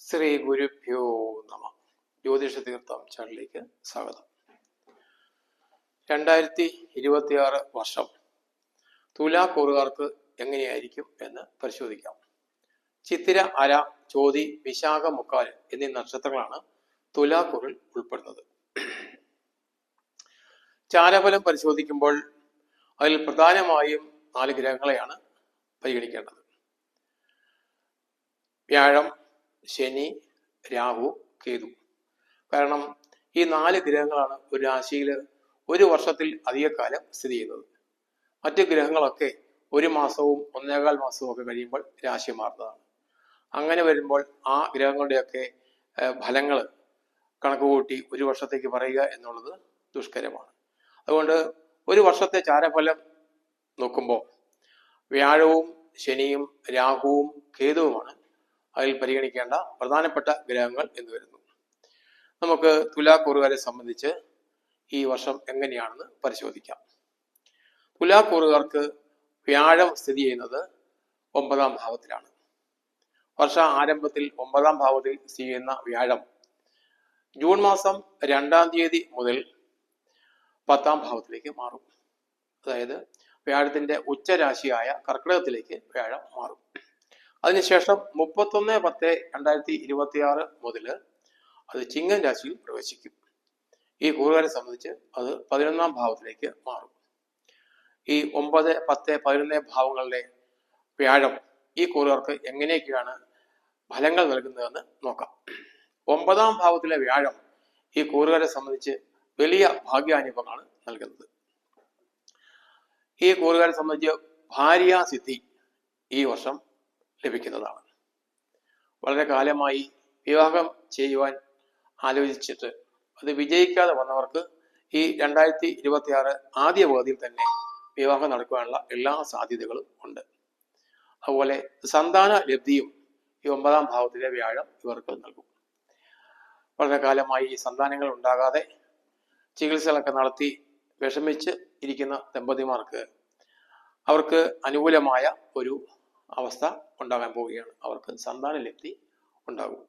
ശ്രീ ഗുരുഭ്യോ നമ. ജ്യോതിഷ തീർത്ഥം ചാനലിലേക്ക് സ്വാഗതം. രണ്ടായിരത്തി ഇരുപത്തിയാറ് വർഷം തുലാക്കൂറുകാർക്ക് എങ്ങനെയായിരിക്കും എന്ന് പരിശോധിക്കാം. ചിത്തിര അര ചോതി വിശാഖ മുക്കാൽ എന്നീ നക്ഷത്രങ്ങളാണ് തുലാക്കൂറിൽ ഉൾപ്പെടുന്നത്. ചാരഫലം പരിശോധിക്കുമ്പോൾ അതിൽ പ്രധാനമായും നാല് ഗ്രഹങ്ങളെയാണ് പരിഗണിക്കേണ്ടത്. വ്യാഴം ശനി രാഹു കേതു. കാരണം ഈ നാല് ഗ്രഹങ്ങളാണ് ഒരു രാശിയിൽ ഒരു വർഷത്തിൽ അധികകാലം സ്ഥിതി ചെയ്യുന്നത്. മറ്റ് ഗ്രഹങ്ങളൊക്കെ ഒരു മാസവും ഒന്നേകാൽ മാസവും ഒക്കെ കഴിയുമ്പോൾ രാശി മാറുന്നതാണ്. അങ്ങനെ വരുമ്പോൾ ആ ഗ്രഹങ്ങളുടെയൊക്കെ ഫലങ്ങൾ കണക്കുകൂട്ടി ഒരു വർഷത്തേക്ക് പറയുക എന്നുള്ളത് ദുഷ്കരമാണ്. അതുകൊണ്ട് ഒരു വർഷത്തെ ചാരഫലം നോക്കുമ്പോൾ വ്യാഴവും ശനിയും രാഹുവും കേതുവുമാണ് അതിൽ പരിഗണിക്കേണ്ട പ്രധാനപ്പെട്ട ഗ്രഹങ്ങൾ എന്ന് വരുന്നു. നമുക്ക് തുലാക്കൂറുകാരെ സംബന്ധിച്ച് ഈ വർഷം എങ്ങനെയാണെന്ന് പരിശോധിക്കാം. തുലാക്കൂറുകാർക്ക് വ്യാഴം സ്ഥിതി ചെയ്യുന്നത് ഒമ്പതാം ഭാവത്തിലാണ്. വർഷ ആരംഭത്തിൽ ഒമ്പതാം ഭാവത്തിൽ സ്ഥിതി ചെയ്യുന്ന വ്യാഴം ജൂൺ മാസം രണ്ടാം തീയതി മുതൽ പത്താം ഭാവത്തിലേക്ക് മാറും. അതായത് വ്യാഴത്തിന്റെ ഉച്ചരാശിയായ കർക്കിടകത്തിലേക്ക് വ്യാഴം മാറും. അതിനുശേഷം മുപ്പത്തൊന്ന് പത്ത് രണ്ടായിരത്തി ഇരുപത്തി ആറ് മുതൽ അത് ചിങ്ങൻ രാശിയിൽ പ്രവേശിക്കും. ഈ കൂറുകാരെ സംബന്ധിച്ച് അത് പതിനൊന്നാം ഭാവത്തിലേക്ക് മാറും. ഈ ഒമ്പത് പത്ത് പതിനൊന്ന് ഭാവങ്ങളിലെ വ്യാഴം ഈ കൂറുകാർക്ക് എങ്ങനെയൊക്കെയാണ് ഫലങ്ങൾ നൽകുന്നതെന്ന് നോക്കാം. ഒമ്പതാം ഭാവത്തിലെ വ്യാഴം ഈ കൂറുകാരെ സംബന്ധിച്ച് വലിയ ഭാഗ്യാനുഭവങ്ങളാണ് നൽകുന്നത്. ഈ കൂറുകാരെ സംബന്ധിച്ച് ഭാര്യാസിദ്ധി ഈ വർഷം ലഭിക്കുന്നതാണ്. വളരെ കാലമായി വിവാഹം ചെയ്യുവാൻ ആലോചിച്ചിട്ട് അത് വിജയിക്കാതെ വന്നവർക്ക് ഈ രണ്ടായിരത്തി ഇരുപത്തി ആറ് ആദ്യ പകുതിയിൽ തന്നെ വിവാഹം നടക്കുവാനുള്ള എല്ലാ സാധ്യതകളും ഉണ്ട്. അതുപോലെ സന്താന ലബ്ധിയും ഈ ഒമ്പതാം ഭാവത്തിലെ വ്യാഴം ഇവർക്ക് നൽകും. വളരെ കാലമായി സന്താനങ്ങൾ ഉണ്ടാകാതെ ചികിത്സകളൊക്കെ നടത്തി വിഷമിച്ച് ഇരിക്കുന്ന ദമ്പതിമാർക്ക് അവർക്ക് അനുകൂലമായ ഒരു അവസ്ഥ ഉണ്ടാകാൻ പോവുകയാണ്. അവർക്ക് സന്താന ലബ്ധി ഉണ്ടാകും.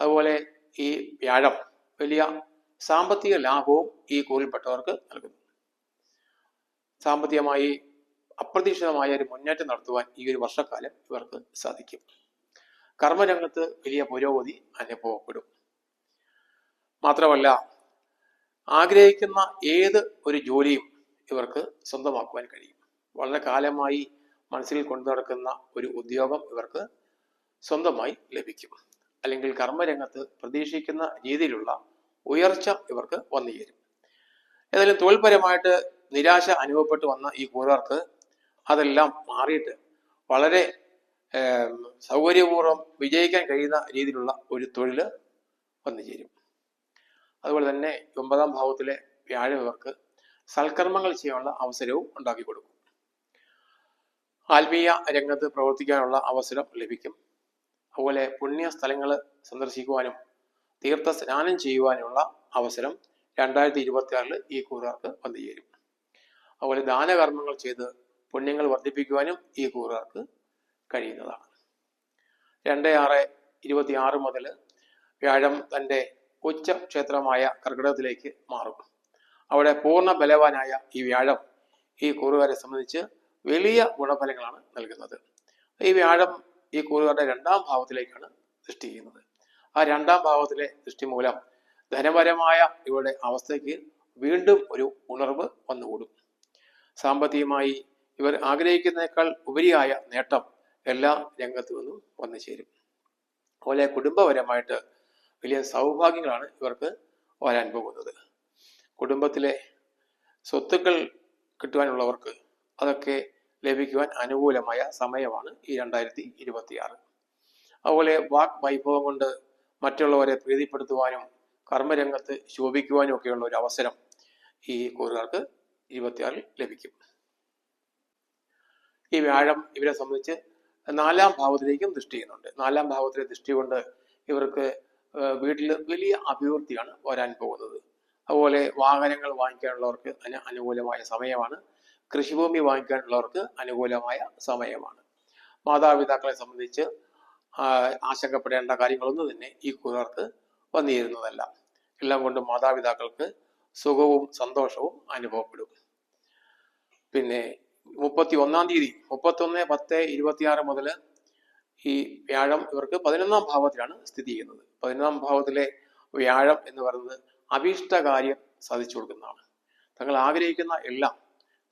അതുപോലെ ഈ വ്യാഴം വലിയ സാമ്പത്തിക ലാഭവും ഈ കൂറിൽപ്പെട്ടവർക്ക് നൽകുന്നു. സാമ്പത്തികമായി അപ്രതീക്ഷിതമായ ഒരു മുന്നേറ്റം നടത്തുവാൻ ഈ ഒരു വർഷക്കാലം ഇവർക്ക് സാധിക്കും. കർമ്മരംഗത്ത് വലിയ പുരോഗതി അനുഭവപ്പെടും. മാത്രമല്ല ആഗ്രഹിക്കുന്ന ഏത് ഒരു ജോലിയും ഇവർക്ക് സ്വന്തമാക്കുവാൻ കഴിയും. വളരെ കാലമായി മനസ്സിൽ കൊണ്ടു നടക്കുന്ന ഒരു ഉദ്യോഗം ഇവർക്ക് സ്വന്തമായി ലഭിക്കും. അല്ലെങ്കിൽ കർമ്മരംഗത്ത് പ്രതീക്ഷിക്കുന്ന രീതിയിലുള്ള ഉയർച്ച ഇവർക്ക് വന്നു ചേരും ഏതായാലും തൊഴിൽപരമായിട്ട് നിരാശ അനുഭവപ്പെട്ടു വന്ന ഈ കൂറുകാർക്ക് അതെല്ലാം മാറിയിട്ട് വളരെ സൗകര്യപൂർവം വിജയിക്കാൻ കഴിയുന്ന രീതിയിലുള്ള ഒരു തൊഴിൽ വന്നു ചേരും അതുപോലെ തന്നെ ഒമ്പതാം ഭാവത്തിലെ വ്യാഴം ഇവർക്ക് സൽക്കർമ്മങ്ങൾ ചെയ്യാനുള്ള അവസരവും ഉണ്ടാക്കി കൊടുക്കും ആത്മീയ രംഗത്ത് പ്രവർത്തിക്കാനുള്ള അവസരം ലഭിക്കും. അതുപോലെ പുണ്യ സ്ഥലങ്ങൾ സന്ദർശിക്കുവാനും തീർത്ഥ സ്നാനം ചെയ്യുവാനുള്ള അവസരം രണ്ടായിരത്തി ഇരുപത്തി ആറിൽ ഈ കൂറുകാർക്ക് വന്നു ചേരും. അതുപോലെ ദാനകർമ്മങ്ങൾ ചെയ്ത് പുണ്യങ്ങൾ വർദ്ധിപ്പിക്കുവാനും ഈ കൂറുകാർക്ക് കഴിയുന്നതാണ്. രണ്ട് ആറ് ഇരുപത്തി ആറ് മുതൽ വ്യാഴം തന്റെ ഉച്ച ക്ഷേത്രമായ കർക്കിടകത്തിലേക്ക് മാറും. അവിടെ പൂർണ ബലവാനായ ഈ വ്യാഴം ഈ കൂറുകാരെ സംബന്ധിച്ച് വലിയ ഗുണഫലങ്ങളാണ് നൽകുന്നത്. ഈ വ്യാഴം ഈ കൂറുകാരുടെ രണ്ടാം ഭാവത്തിലേക്കാണ് ദൃഷ്ടി ചെയ്യുന്നത്. ആ രണ്ടാം ഭാവത്തിലെ ദൃഷ്ടി മൂലം ധനപരമായ ഇവരുടെ അവസ്ഥയ്ക്ക് വീണ്ടും ഒരു ഉണർവ് വന്നുകൂടും. സാമ്പത്തികമായി ഇവർ ആഗ്രഹിക്കുന്നതിനേക്കാൾ ഉപരിയായ നേട്ടം എല്ലാ രംഗത്തു നിന്നും വന്നു ചേരും. അതുപോലെ കുടുംബപരമായിട്ട് വലിയ സൗഭാഗ്യങ്ങളാണ് ഇവർക്ക് വരാൻ പോകുന്നത്. കുടുംബത്തിലെ സ്വത്തുക്കൾ കിട്ടുവാനുള്ളവർക്ക് അതൊക്കെ ലഭിക്കുവാൻ അനുകൂലമായ സമയമാണ് ഈ രണ്ടായിരത്തി ഇരുപത്തിയാറ് അതുപോലെ വാക് വൈഭവം കൊണ്ട് മറ്റുള്ളവരെ പ്രീതിപ്പെടുത്തുവാനും കർമ്മരംഗത്ത് ശോഭിക്കുവാനും ഒക്കെയുള്ള ഒരു അവസരം ഈ കൂറുകാർക്ക് ഇരുപത്തിയാറിൽ ലഭിക്കും. ഈ വ്യാഴം ഇവരെ സംബന്ധിച്ച് നാലാം ഭാവത്തിലേക്കും ദൃഷ്ടി ചെയ്യുന്നുണ്ട്. നാലാം ഭാവത്തിലെ ദൃഷ്ടി കൊണ്ട് ഇവർക്ക് വീട്ടിൽ വലിയ അഭിവൃദ്ധിയാണ് വരാൻ പോകുന്നത്. അതുപോലെ വാഹനങ്ങൾ വാങ്ങിക്കാനുള്ളവർക്ക് അനുകൂലമായ സമയമാണ് കൃഷിഭൂമി വാങ്ങിക്കാനുള്ളവർക്ക് അനുകൂലമായ സമയമാണ്. മാതാപിതാക്കളെ സംബന്ധിച്ച് ആശങ്കപ്പെടേണ്ട കാര്യങ്ങളൊന്നും തന്നെ ഈ കൂറുകാർക്ക് വന്നിരുന്നതല്ല. എല്ലാം കൊണ്ടും മാതാപിതാക്കൾക്ക് സുഖവും സന്തോഷവും അനുഭവപ്പെടും. പിന്നെ മുപ്പത്തി ഒന്നാം തീയതി മുപ്പത്തി ഒന്ന് പത്ത് ഇരുപത്തിയാറ് മുതൽ ഈ വ്യാഴം ഇവർക്ക് പതിനൊന്നാം ഭാവത്തിലാണ് സ്ഥിതി ചെയ്യുന്നത്. പതിനൊന്നാം ഭാവത്തിലെ വ്യാഴം എന്ന് പറയുന്നത് അഭീഷ്ട കാര്യം സാധിച്ചു കൊടുക്കുന്നതാണ്. തങ്ങൾ ആഗ്രഹിക്കുന്ന എല്ലാം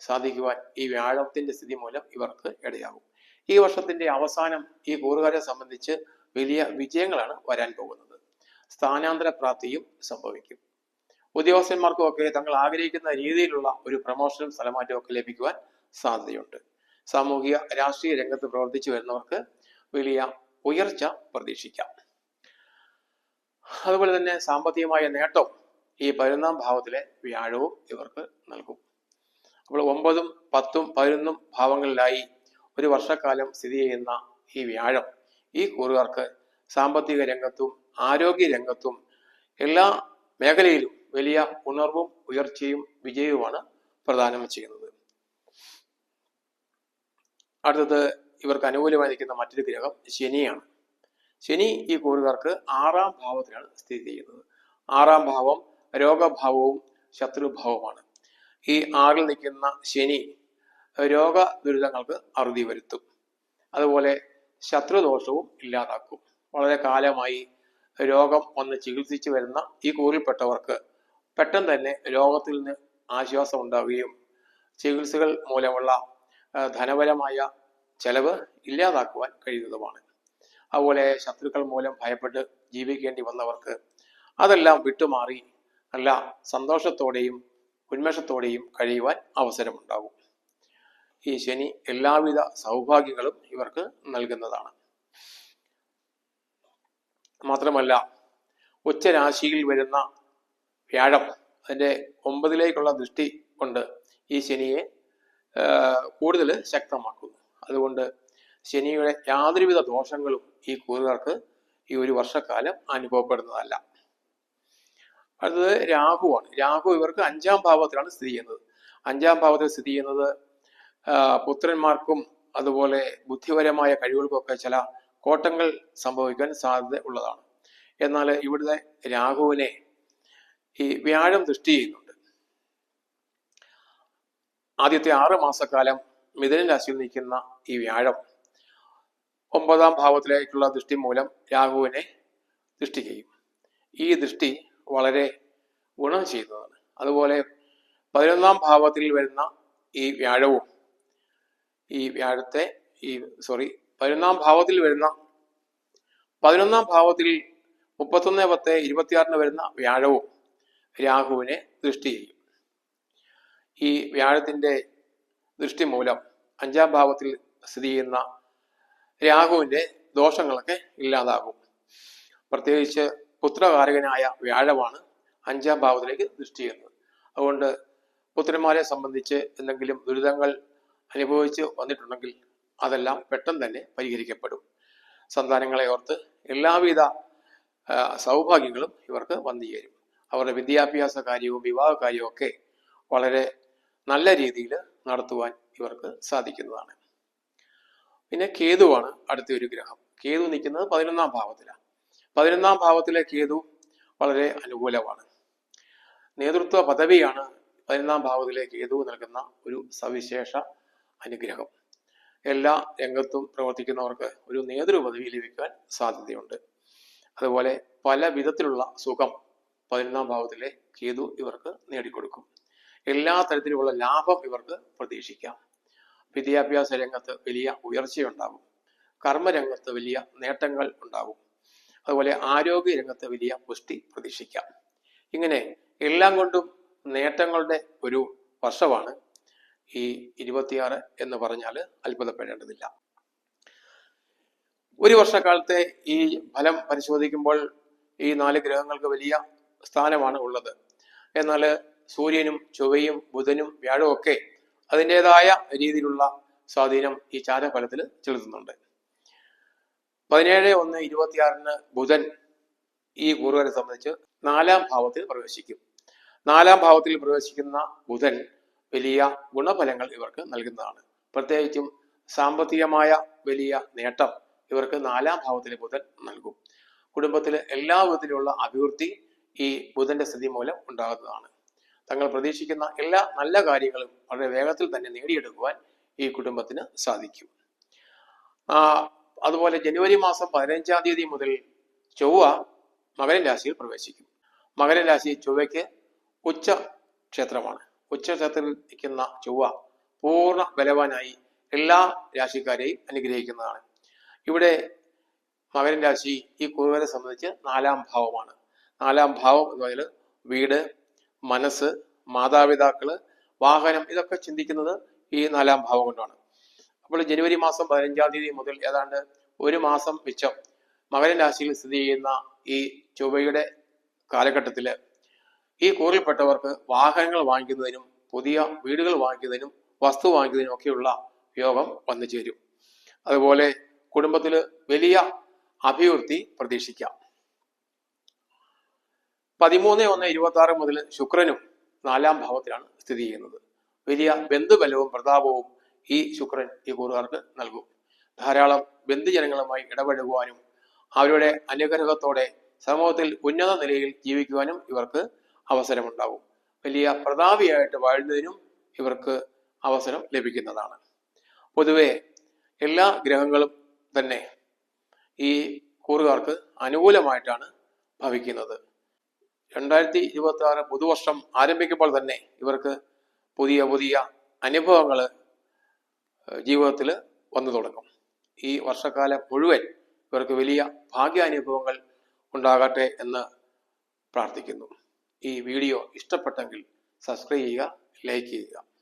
സാധിക്കുവാൻ ഈ വ്യാഴത്തിന്റെ സ്ഥിതി മൂലം ഇവർക്ക് ഇടയാകും. ഈ വർഷത്തിന്റെ അവസാനം ഈ കൂറുകാരെ സംബന്ധിച്ച് വലിയ വിജയങ്ങളാണ് വരാൻ പോകുന്നത്. സ്ഥാനാന്തര പ്രാപ്തിയും സംഭവിക്കും. ഉദ്യോഗസ്ഥന്മാർക്കും ഒക്കെ തങ്ങൾ ആഗ്രഹിക്കുന്ന രീതിയിലുള്ള ഒരു പ്രൊമോഷനും സ്ഥലമാറ്റവും ഒക്കെ ലഭിക്കുവാൻ സാധ്യതയുണ്ട്. സാമൂഹിക രാഷ്ട്രീയ രംഗത്ത് പ്രവർത്തിച്ചു വരുന്നവർക്ക് വലിയ ഉയർച്ച പ്രതീക്ഷിക്കാം. അതുപോലെ തന്നെ സാമ്പത്തികമായ നേട്ടം ഈ പതിനൊന്നാം ഭാവത്തിലെ വ്യാഴവും ഇവർക്ക് നൽകും. ഒമ്പതും പത്തും പതിനൊന്നും ഭാവങ്ങളിലായി ഒരു വർഷക്കാലം സ്ഥിതി ചെയ്യുന്ന ഈ വ്യാഴം. ഈ കൂറുകാർക്ക് സാമ്പത്തിക രംഗത്തും ആരോഗ്യ രംഗത്തും എല്ലാ മേഖലയിലും വലിയ ഉണർവും ഉയർച്ചയും വിജയവുമാണ് പ്രദാനം ചെയ്യുന്നത്. അടുത്തത് ഇവർക്ക് അനുകൂലമായി നിൽക്കുന്ന മറ്റൊരു ഗ്രഹം ശനിയാണ്. ശനി ഈ കൂറുകാർക്ക് ആറാം ഭാവത്തിലാണ് സ്ഥിതി ചെയ്യുന്നത്. ആറാം ഭാവം രോഗഭാവവും ശത്രുഭാവവുമാണ്. ഈ ആറിൽ നിൽക്കുന്ന ശനി രോഗ ദുരിതങ്ങൾക്ക് അറുതി വരുത്തും. അതുപോലെ ശത്രുദോഷവും ഇല്ലാതാക്കും. വളരെ കാലമായി രോഗം വന്ന് ചികിത്സിച്ചു വരുന്ന ഈ കൂറിൽപ്പെട്ടവർക്ക് പെട്ടെന്ന് തന്നെ രോഗത്തിൽ നിന്ന് ആശ്വാസം ഉണ്ടാവുകയും ചികിത്സകൾ മൂലമുള്ള ധനപരമായ ചെലവ് ഇല്ലാതാക്കുവാൻ കഴിയുന്നതുമാണ്. അതുപോലെ ശത്രുക്കൾ മൂലം ഭയപ്പെട്ട് ജീവിക്കേണ്ടി വന്നവർക്ക് അതെല്ലാം വിട്ടുമാറി നല്ല സന്തോഷത്തോടെയും ഉന്മേഷത്തോടെയും കഴിയുവാൻ അവസരമുണ്ടാകും. ഈ ശനി എല്ലാവിധ സൗഭാഗ്യങ്ങളും ഇവർക്ക് നൽകുന്നതാണ്. മാത്രമല്ല ഉച്ചരാശിയിൽ വരുന്ന വ്യാഴം അതിന്റെ ഒമ്പതിലേക്കുള്ള ദൃഷ്ടി കൊണ്ട് ഈ ശനിയെ കൂടുതൽ ശക്തമാക്കുന്നു. അതുകൊണ്ട് ശനിയുടെ യാതൊരുവിധ ദോഷങ്ങളും ഈ കൂറുകാർക്ക് ഈ ഒരു വർഷക്കാലം അനുഭവപ്പെടുന്നതല്ല. അടുത്തത് രാഹുവാണ്. രാഹു ഇവർക്ക് അഞ്ചാം ഭാവത്തിലാണ് സ്ഥിതി ചെയ്യുന്നത്. അഞ്ചാം ഭാവത്തിൽ സ്ഥിതി ചെയ്യുന്നത് പുത്രന്മാർക്കും അതുപോലെ ബുദ്ധിപരമായ കഴിവുകൾക്കൊക്കെ ചില കോട്ടങ്ങൾ സംഭവിക്കാൻ സാധ്യത ഉള്ളതാണ്. എന്നാൽ ഇവിടുത്തെ രാഹുവിനെ ഈ വ്യാഴം ദൃഷ്ടി ചെയ്യുന്നുണ്ട്. ആദ്യത്തെ ആറ് മാസക്കാലം മിഥുന രാശിയിൽ നിൽക്കുന്ന ഈ വ്യാഴം ഒമ്പതാം ഭാവത്തിലേക്കുള്ള ദൃഷ്ടി മൂലം രാഹുവിനെ ദൃഷ്ടി ചെയ്യും. ഈ ദൃഷ്ടി വളരെ ഗുണം ചെയ്യുന്നതാണ് അതുപോലെ പതിനൊന്നാം ഭാവത്തിൽ വരുന്ന ഈ വ്യാഴവും ഈ വ്യാഴത്തെ ഈ സോറി പതിനൊന്നാം ഭാവത്തിൽ വരുന്ന പതിനൊന്നാം ഭാവത്തിൽ മുപ്പത്തൊന്ന് പത്ത് ഇരുപത്തിയാറിന് വരുന്ന വ്യാഴവും രാഹുവിനെ ദൃഷ്ടി ചെയ്യും. ഈ വ്യാഴത്തിന്റെ ദൃഷ്ടി മൂലം അഞ്ചാം ഭാവത്തിൽ സ്ഥിതി ചെയ്യുന്ന രാഹുവിന്റെ ദോഷങ്ങളൊക്കെ ഇല്ലാതാകും. പ്രത്യേകിച്ച് പുത്രകാരകനായ വ്യാഴമാണ് അഞ്ചാം ഭാവത്തിലേക്ക് ദൃഷ്ടി ചെയ്യുന്നത്. അതുകൊണ്ട് പുത്രന്മാരെ സംബന്ധിച്ച് എന്തെങ്കിലും ദുരിതങ്ങൾ അനുഭവിച്ച് വന്നിട്ടുണ്ടെങ്കിൽ അതെല്ലാം പെട്ടെന്ന് തന്നെ പരിഹരിക്കപ്പെടും. സന്താനങ്ങളെ ഓർത്ത് എല്ലാവിധ സൗഭാഗ്യങ്ങളും ഇവർക്ക് വന്നു ചേരും. അവരുടെ വിദ്യാഭ്യാസ കാര്യവും വിവാഹ കാര്യവും ഒക്കെ വളരെ നല്ല രീതിയിൽ നടത്തുവാൻ ഇവർക്ക് സാധിക്കുന്നതാണ്. പിന്നെ കേതുവാണ് അടുത്ത ഒരു ഗ്രഹം. കേതു നിൽക്കുന്നത് പതിനൊന്നാം ഭാവത്തിലാണ്. പതിനൊന്നാം ഭാവത്തിലെ കേതു വളരെ അനുകൂലമാണ്. നേതൃത്വ പദവിയാണ് പതിനൊന്നാം ഭാവത്തിലെ കേതു നൽകുന്ന ഒരു സവിശേഷ അനുഗ്രഹം. എല്ലാ രംഗത്തും പ്രവർത്തിക്കുന്നവർക്ക് ഒരു നേതൃ പദവി ലഭിക്കാൻ സാധ്യതയുണ്ട്. അതുപോലെ പല വിധത്തിലുള്ള സുഖം പതിനൊന്നാം ഭാവത്തിലെ കേതു ഇവർക്ക് നേടിക്കൊടുക്കും. എല്ലാ തരത്തിലുമുള്ള ലാഭം ഇവർക്ക് പ്രതീക്ഷിക്കാം. വിദ്യാഭ്യാസ രംഗത്ത് വലിയ ഉയർച്ചയുണ്ടാകും. കർമ്മരംഗത്ത് വലിയ നേട്ടങ്ങൾ ഉണ്ടാകും. അതുപോലെ ആരോഗ്യ രംഗത്ത് വലിയ പുഷ്ടി പ്രതീക്ഷിക്കാം. ഇങ്ങനെ എല്ലാം കൊണ്ടും നേട്ടങ്ങളുടെ ഒരു വർഷമാണ് ഈ ഇരുപത്തിയാറ് എന്ന് പറഞ്ഞാൽ അത്ഭുതപ്പെടേണ്ടതില്ല. ഒരു വർഷക്കാലത്തെ ഈ ഫലം പരിശോധിക്കുമ്പോൾ ഈ നാല് ഗ്രഹങ്ങൾക്ക് വലിയ സ്ഥാനമാണ് ഉള്ളത്. എന്നാൽ സൂര്യനും ചൊവ്വയും ബുധനും വ്യാഴവും ഒക്കെ അതിന്റെതായ രീതിയിലുള്ള സ്വാധീനം ഈ ചാരഫലത്തിൽ ചെലുത്തുന്നുണ്ട്. പതിനേഴ് ഒന്ന് ഇരുപത്തിയാറിന് ബുധൻ ഈ കൂറുകാരെ സംബന്ധിച്ച് നാലാം ഭാവത്തിൽ പ്രവേശിക്കും. നാലാം ഭാവത്തിൽ പ്രവേശിക്കുന്ന ബുധൻ വലിയ ഗുണഫലങ്ങൾ ഇവർക്ക് നൽകുന്നതാണ്. പ്രത്യേകിച്ചും സാമ്പത്തികമായ വലിയ നേട്ടം ഇവർക്ക് നാലാം ഭാവത്തിലെ ബുധൻ നൽകും. കുടുംബത്തിലെ എല്ലാ വിധത്തിലുള്ള അഭിവൃദ്ധി ഈ ബുധന്റെ സ്ഥിതി മൂലം ഉണ്ടാകുന്നതാണ്. തങ്ങൾ പ്രതീക്ഷിക്കുന്ന എല്ലാ നല്ല കാര്യങ്ങളും വളരെ വേഗത്തിൽ തന്നെ നേടിയെടുക്കുവാൻ ഈ കുടുംബത്തിന് സാധിക്കും. ആ, അതുപോലെ ജനുവരി മാസം പതിനഞ്ചാം തീയതി മുതൽ ചൊവ്വ മകര രാശിയിൽ പ്രവേശിക്കും. മകര രാശി ചൊവ്വയ്ക്ക് ഉച്ച ക്ഷേത്രമാണ് ഉച്ച ക്ഷേത്രത്തിൽ നിൽക്കുന്ന ചൊവ്വ പൂർണ ബലവാനായി എല്ലാ രാശിക്കാരെയും അനുഗ്രഹിക്കുന്നതാണ്. ഇവിടെ മകരൻ രാശി ഈ കുറുവരെ സംബന്ധിച്ച് നാലാം ഭാവമാണ്. നാലാം ഭാവം എന്ന് പറഞ്ഞാൽ വീട് മനസ്സ് മാതാപിതാക്കൾ വാഹനം ഇതൊക്കെ ചിന്തിക്കുന്നത് ഈ നാലാം ഭാവം കൊണ്ടാണ്. അപ്പോൾ ജനുവരി മാസം പതിനഞ്ചാം തീയതി മുതൽ ഏതാണ്ട് ഒരു മാസം മിച്ചം മകരൻ രാശിയിൽ സ്ഥിതി ചെയ്യുന്ന ഈ ചൊവ്വയുടെ കാലഘട്ടത്തിൽ ഈ കൂറിൽപ്പെട്ടവർക്ക് വാഹനങ്ങൾ വാങ്ങിക്കുന്നതിനും പുതിയ വീടുകൾ വാങ്ങിക്കുന്നതിനും വസ്തു വാങ്ങിക്കുന്നതിനും ഒക്കെയുള്ള യോഗം വന്നു ചേരും. അതുപോലെ കുടുംബത്തിൽ വലിയ അഭിവൃദ്ധി പ്രതീക്ഷിക്കാം. പതിമൂന്ന് ഒന്ന് ഇരുപത്തി ആറ് മുതൽ ശുക്രനും നാലാം ഭാവത്തിലാണ് സ്ഥിതി ചെയ്യുന്നത്. വലിയ ബന്ധുബലവും പ്രതാപവും ഈ ശുക്രൻ ഈ കൂറുകാർക്ക് നൽകും. ധാരാളം ബന്ധുജനങ്ങളുമായി ഇടപഴകുവാനും അവരുടെ അനുഗ്രഹത്തോടെ സമൂഹത്തിൽ ഉന്നത നിലയിൽ ജീവിക്കുവാനും ഇവർക്ക് അവസരമുണ്ടാവും. വലിയ പ്രതാപിയായിട്ട് വാഴുന്നതിനും ഇവർക്ക് അവസരം ലഭിക്കുന്നതാണ്. പൊതുവെ എല്ലാ ഗ്രഹങ്ങളും തന്നെ ഈ കൂറുകാർക്ക് അനുകൂലമായിട്ടാണ് ഭവിക്കുന്നത്. രണ്ടായിരത്തി ഇരുപത്തി ആറ് പുതുവർഷം ആരംഭിക്കുമ്പോൾ തന്നെ ഇവർക്ക് പുതിയ പുതിയ അനുഭവങ്ങൾ ജീവിതത്തിൽ വന്നു തുടങ്ങും. ഈ വർഷക്കാലം മുഴുവൻ ഇവർക്ക് വലിയ ഭാഗ്യാനുഭവങ്ങൾ ഉണ്ടാകട്ടെ എന്ന് പ്രാർത്ഥിക്കുന്നു. ഈ വീഡിയോ ഇഷ്ടപ്പെട്ടെങ്കിൽ സബ്സ്ക്രൈബ് ചെയ്യുക ലൈക്ക് ചെയ്യുക.